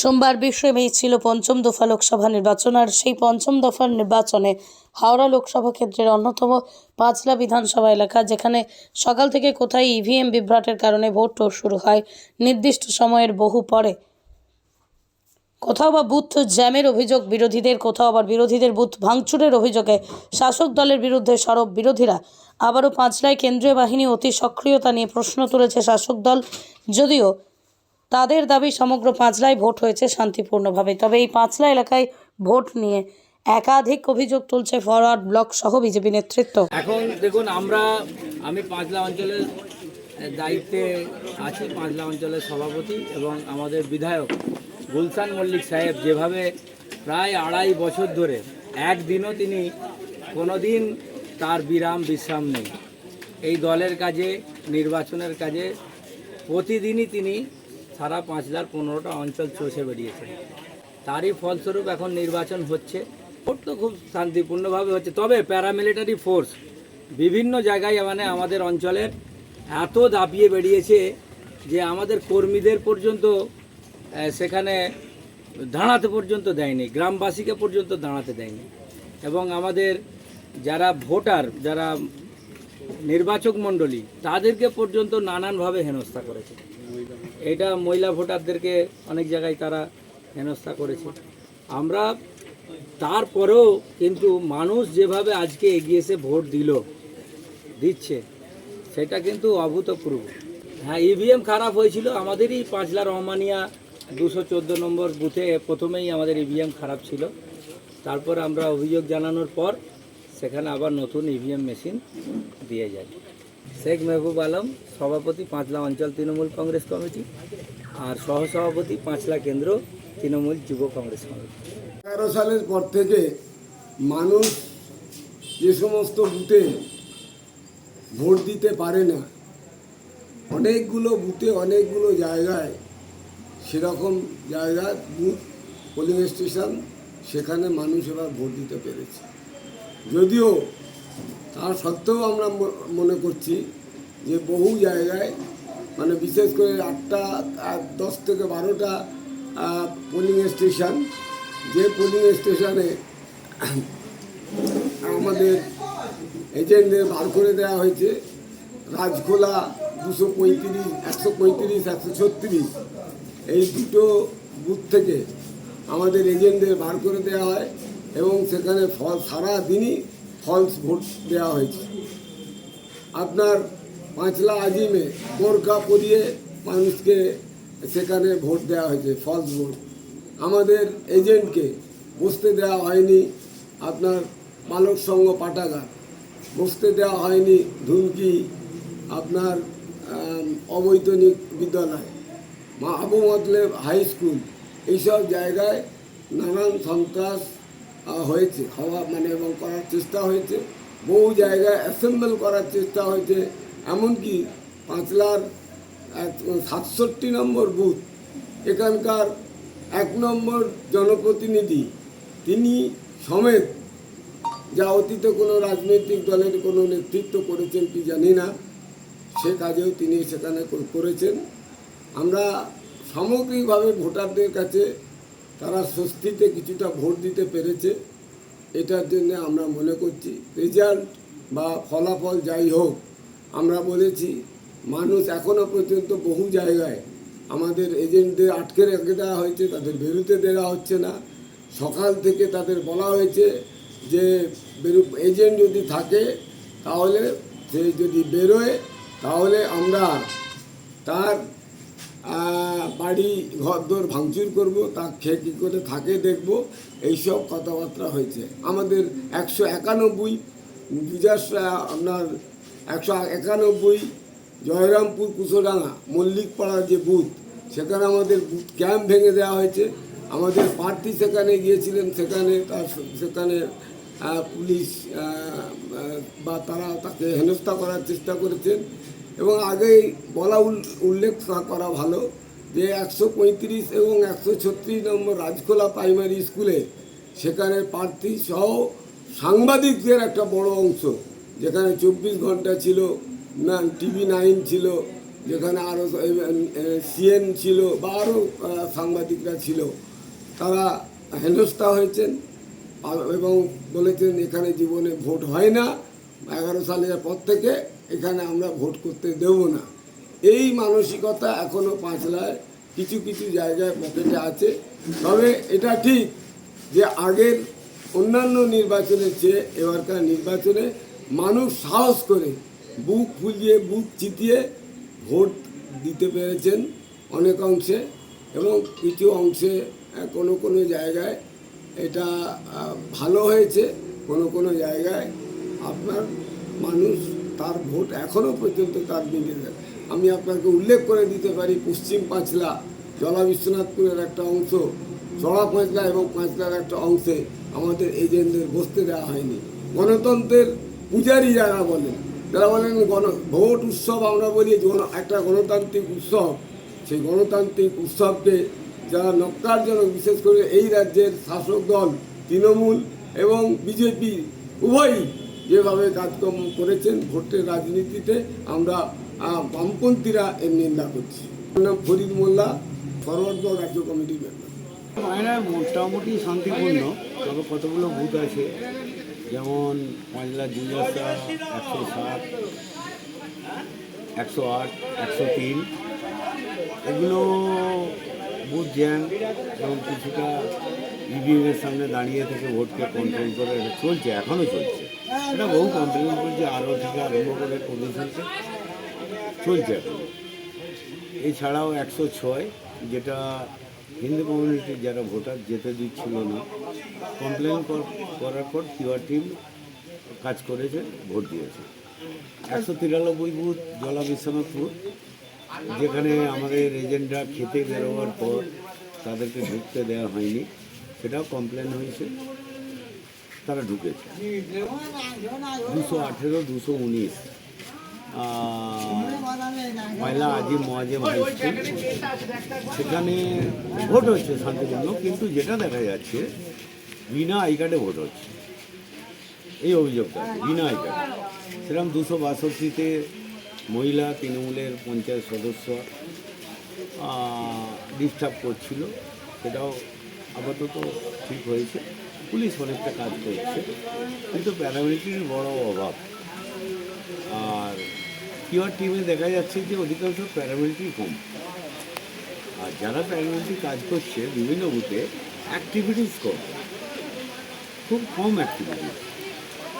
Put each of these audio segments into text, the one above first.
সোমবার বিশে মে ছিল পঞ্চম দফা লোকসভা নির্বাচন, আর সেই পঞ্চম দফার নির্বাচনে হাওড়া লোকসভা ক্ষেত্রের অন্যতম পাঁচলা বিধানসভা এলাকা, যেখানে সকাল থেকে কোথায় ইভিএম বিভ্রাটের কারণে ভোট শুরু হয়, নির্দিষ্ট সময়ের বহু পরে। কোথাও বা বুথ জ্যামের অভিযোগ বিরোধীদের, কোথাও আবার বিরোধীদের বুথ ভাঙচুরের অভিযোগে শাসক দলের বিরুদ্ধে সরব বিরোধীরা। আবারও পাঁচলায় কেন্দ্রীয় বাহিনী অতি সক্রিয়তা নিয়ে প্রশ্ন তুলেছে শাসক দল, যদিও তাদের দাবি সমগ্র পাঁচলায় ভোট হয়েছে শান্তিপূর্ণভাবে। তবে এই পাঁচলা এলাকায় ভোট নিয়ে একাধিক অভিযোগ তুলছে ফরওয়ার্ড ব্লক সহ বিজেপি নেতৃত্ব। এখন দেখুন, আমরা, আমি পাঁচলা অঞ্চলের দায়িত্বে আছি, পাঁচলা অঞ্চলের সভাপতি এবং আমাদের বিধায়ক গুলশান মল্লিক সাহেব যেভাবে প্রায় আড়াই বছর ধরে একদিনও তিনি কোনো দিন তার বিরাম, বিশ্রাম নেই। এই দলের কাজে, নির্বাচনের কাজে প্রতিদিনই তিনি সারা পাঁচলার পনেরোটা অঞ্চল চষে বেরিয়েছে। তারই ফলস্বরূপ এখন নির্বাচন হচ্ছে। ভোট তো খুব শান্তিপূর্ণভাবে হচ্ছে। তবে প্যারামিলিটারি ফোর্স বিভিন্ন জায়গায় মানে আমাদের অঞ্চলের এত দাপিয়ে বেরিয়েছে যে আমাদের কর্মীদের পর্যন্ত সেখানে দাঁড়াতে পর্যন্ত দেয়নি, গ্রামবাসীকে পর্যন্ত দাঁড়াতে দেয়নি। এবং আমাদের যারা ভোটার, যারা নির্বাচক মণ্ডলী, তাদেরকে পর্যন্ত নানানভাবে হেনস্থা করেছে। এটা মহিলা ভোটারদেরকে অনেক জায়গায় তারা হেনস্থা করেছে। আমরা তারপরেও কিন্তু মানুষ যেভাবে আজকে এগিয়েছে ভোট দিল, দিচ্ছে, সেটা কিন্তু অভূতপূর্ব। হ্যাঁ ইভিএম খারাপ হয়েছিল, আমাদেরই পাঁচলা রহমানিয়া দুশো চোদ্দ নম্বর বুথে প্রথমেই আমাদের ইভিএম খারাপ ছিল। তারপর আমরা অভিযোগ জানানোর পর সেখানে আবার নতুন ইভিএম মেশিন দিয়ে যায় শেখ মেহবুব আলম, সভাপতি পাঁচলা অঞ্চল তৃণমূল কংগ্রেস কমিটি আর সহসভাপতি পাঁচলা কেন্দ্র তৃণমূল যুব কংগ্রেস কমিটি। এগারো সালের পর থেকে মানুষ যে সমস্ত বুথে ভোট দিতে পারে না, অনেকগুলো বুথে অনেকগুলো জায়গায় সেরকম জায়গায় বুথ পোলিং স্টেশন সেখানে মানুষ এবার ভোট দিতে পেরেছে। যদিও তা সত্ত্বেও আমরা মনে করছি যে বহু জায়গায় মানে বিশেষ করে আটটা দশ থেকে বারোটা পোলিং স্টেশন যে পোলিং স্টেশনে আমাদের এজেন্টদের বার করে দেওয়া হয়েছে। রাজখোলা দুশো পঁয়ত্রিশ, একশো পঁয়ত্রিশ, একশো ছত্রিশ, এই দুটো বুথ থেকে আমাদের এজেন্টদের বার করে দেওয়া হয় এবং সেখানে ফল সারা দিনই ফলস ভোট দেওয়া হয়েছে। আপনার পাঁচলা আজিমে বোরকা পরিয়ে মানুষকে সেখানে ভোট দেওয়া হয়েছে ফলস ভোট আমাদের এজেন্টকে বসতে দেওয়া হয়নি আপনার বালক সংঘ পাঠাগার। বসতে দেওয়া হয়নি ধুমকি আপনার অবৈতনিক বিদ্যালয়, মা আবু মতলেব হাই স্কুল। এইসব জায়গায় নানান সন্ত্রাস হয়েছে, হওয়া মানে এবং করার চেষ্টা হয়েছে। বহু জায়গায় অ্যাসেম্বল করার চেষ্টা হয়েছে। এমনকি পাঁচলার সাতষট্টি নম্বর বুথ এখানকার এক নম্বর জনপ্রতিনিধি, তিনি সমেত যা অতীতে কোনো রাজনৈতিক দলের কোনো নেতৃত্ব করেছেন কি জানি না, সে কাজেও তিনি সেখানে করেছেন। আমরা সামগ্রিকভাবে ভোটারদের কাছে তারা স্বস্তিতে কিছুটা ভোট দিতে পেরেছে। এটার জন্য আমরা মনে করছি রেজাল্ট বা ফলাফল যাই হোক, আমরা বলেছি মানুষ এখনও পর্যন্ত বহু জায়গায় আমাদের এজেন্টদের আটকে রেখে দেওয়া হয়েছে, তাদের বেরোতে দেওয়া হচ্ছে না। সকাল থেকে তাদের বলা হয়েছে যে বেরু এজেন্ট যদি থাকে তাহলে সে যদি বেরোয় তাহলে আমরা তার বাড়ি ঘরদোর ভাঙচুর করব, তা খেয়ে কী করে থাকে দেখব, এইসব কথাবার্তা হয়েছে। আমাদের একশো একানব্বই বিজাস আপনার একশো একানব্বই, জয়রামপুর কুশোডাঙ্গা মল্লিকপাড়ার যে বুথ, সেখানে আমাদের বুথ ক্যাম্প ভেঙে দেওয়া হয়েছে। আমাদের প্রার্থী সেখানে গিয়েছিলেন, সেখানে তার সেখানে পুলিশ বা তারা তাকে হেনস্থা করার চেষ্টা করেছেন। এবং আগেই বলা উল- উল্লেখ করা ভালো যে একশো পঁয়ত্রিশ এবং একশো ছত্রিশ নম্বর রাজখোলা প্রাইমারি স্কুলে সেখানে প্রার্থী সহ সাংবাদিকদের একটা বড় অংশ, যেখানে চব্বিশ ঘণ্টা ছিল টিভি নাইন ছিল, যেখানে আরও সিএন ছিল বা আরও সাংবাদিকরা ছিল। তারা হেনস্থা হয়েছেন এবং বলেছেন এখানে জীবনে ভোট হয় না। এগারো সালের পর থেকে এখানে আমরা ভোট করতে দেব না। এই মানসিকতা এখনও পাঁচলায় কিছু কিছু জায়গায় পকেটে আছে। তবে এটা ঠিক যে আগের অন্যান্য নির্বাচনের চেয়ে এবারকার নির্বাচনে মানুষ সাহস করে বুক ফুলিয়ে বুক চিতিয়ে ভোট দিতে পেরেছেন অনেক অংশে এবং কিছু অংশে আহ, কোনো কোনো জায়গায় এটা ভালো হয়েছে কোনো কোনো জায়গায় আপনার মানুষ তার ভোট এখনও পর্যন্ত তার মিলে আমি আপনাকে উল্লেখ করে দিতে পারি, পশ্চিম পাঁচলা, জলা বিশ্বনাথপুরের একটা অংশ চড়া পাঁচলা এবং পাঁচলার একটা অংশে আমাদের এজেন্টদের বসতে দেওয়া হয়নি। গণতন্ত্রের পূজারি যারা বলেন যারা বলেন গণ, ভোট উৎসব আমরা বলি একটা গণতান্ত্রিক উৎসব। সেই গণতান্ত্রিক উৎসবকে যারা নক্কারজনক, বিশেষ করে এই রাজ্যের শাসক দল, তৃণমূল এবং বিজেপি উভয়ই যেভাবে কাজকর্ম করেছেন ভোটের রাজনীতিতে আমরা বামপন্থীরা এর নিন্দা করছি। ফরিদ মোল্লা, ফরওয়ার্ড রাজ্য কমিটির মেম্বার মোটামুটি শান্তিপূর্ণ, তবে কতগুলো বুথ আছে? যেমন পাঁচলা জুলিয়াসা একশো সাত, একশো আট, একশো তিন। এগুলো বুথ জ্যাম এবং কিছুটা ইভিএমের সামনে দাঁড়িয়ে থেকে ভোটকে কন্ট্রোল করে চলছে এখনও চলছে। এটা বহু কন্ট্রোল করছে আরও থেকে আরম্ভ করে কমিশনকে চলছে এছাড়াও একশো ছয়, যেটা হিন্দু কমিউনিটির যারা ভোটার যেতে দিচ্ছিল না কমপ্লেন করার পর কিউআর টিম কাজ করেছে, ভোট দিয়েছে। একশো তিরানব্বই বুথ জলা বিশ্বনাথপুর, যেখানে আমাদের এজেন্টরা খেতে বেরোবার পর তাদেরকে ঢুকতে দেওয়া হয়নি, সেটাও কমপ্লেন হয়েছে। তারা ঢুকেছে। দুশো আঠেরো, দুশো উনিশ। ময়লা আজিম মোয়াজেম হাই সেখানে ভোট হচ্ছে শান্তিপূর্ণ, কিন্তু যেটা দেখা যাচ্ছে, বিনা আই কার্ডে ভোট হচ্ছে। এই অভিযোগটা, বিনা আই কার্ডে সেরকম দুশো বাষট্টিতে মহিলা তৃণমূলের পঞ্চায়েত সদস্য ডিস্টার্ব করছিল। সেটাও আপাতত ঠিক হয়েছে। পুলিশ অনেকটা কাজ করছে, কিন্তু প্যারামিলিটারির বড় অভাব। আর কিউআর টিমে দেখা যাচ্ছে যে অধিকাংশ প্যারামিলিটারি কম আর যারা প্যারামিলিটারি কাজ করছে, বিভিন্ন বুথে অ্যাক্টিভিটিস কম খুব কম অ্যাক্টিভিটিস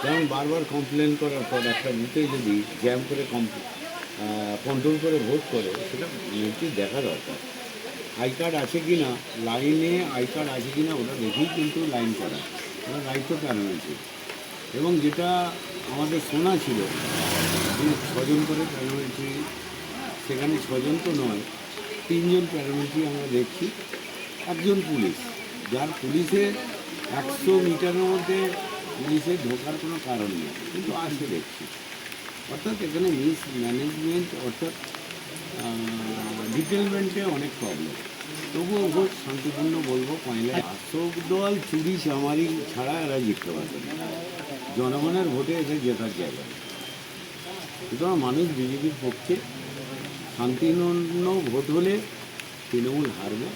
যেমন বারবার কমপ্লেন করার পর একটা বুথে যদি জ্যাম করে কম কন্ট্রোল করে ভোট করে, সেটা দেখা দরকার। আই কার্ড আছে কি না, লাইনে আই কার্ড আছে কি না, ওটা দেখেই কিন্তু লাইন করা। ওটা দায়িত্ব প্যারামিলিটারি এবং যেটা আমাদের শোনা ছিল ছজন করে প্যারামিলিটারি সেখানে ছজন তো নয়, তিনজন প্যারামিলিটারি আমরা দেখছি, একজন পুলিশ। যার পুলিশে একশো মিটারের মধ্যে পুলিশে ঢোকার কোনো কারণ নেই, কিন্তু আসে দেখছি। অর্থাৎ এখানে মিস ম্যানেজমেন্ট, অর্থাৎ ডিটেলমেন্টে অনেক প্রবলেম তবুও ভোট শান্তিপূর্ণ বলব পয়লা শাসক দল চুরি চামারি ছাড়া এরা জিততে পারবে জনগণের ভোটে এসে জেতার জায়গা। সুতরাং মানুষ বিজেপির পক্ষে শান্তিপূর্ণ ভোট হলে তৃণমূল হারবে।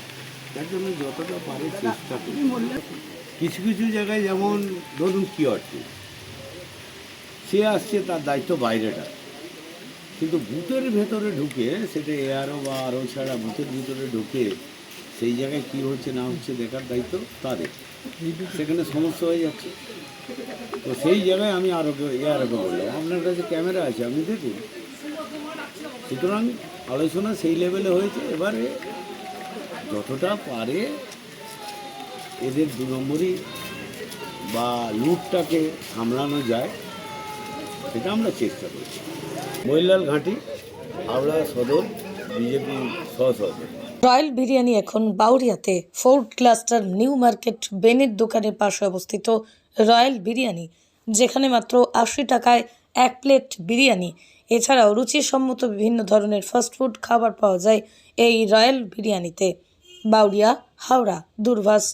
তার জন্য যতটা পারে চেষ্টা করি কিছু কিছু জায়গায় যেমন, ধরুন কিয়রটি। সে আসছে তার দায়িত্ব বাইরেটা। কিন্তু বুথের ভেতরে ঢুকে সেটা এআরও বা আরও ছাড়া বুথের ভিতরে ঢুকে সেই জায়গায় কী হচ্ছে, না হচ্ছে দেখার দায়িত্ব তাদের। সেখানে সমস্যা হয়ে যাচ্ছে। তো সেই জায়গায় আমি আরও এআরওকে বললাম আপনার কাছে ক্যামেরা আছে, আপনি দেখুন। সুতরাং আলোচনা সেই লেভেলে হয়েছে। এবারে যতটা পারে এদের দু নম্বরই বা লুটটাকে সামলানো যায়, সেটা আমরা চেষ্টা করছি। মহিলাল ঘাঁটি, হাওড়া সদর, বিজেপি সহসভাপতি। রয়্যাল বিরিয়ানি এখন বাউরিয়াতে, ফোর্ড ক্লাস্টার, নিউ মার্কেট, বেনের দোকানের পাশে অবস্থিত রয়্যাল বিরিয়ানি, যেখানে মাত্র আশি টাকায় এক প্লেট বিরিয়ানি। এছাড়াও রুচিসম্মত বিভিন্ন ধরনের ফাস্টফুড খাবার পাওয়া যায় এই রয়্যাল বিরিয়ানিতে। Bauria, Howrah দূরভাষ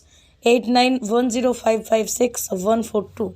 eight nine one zero five five six one four two.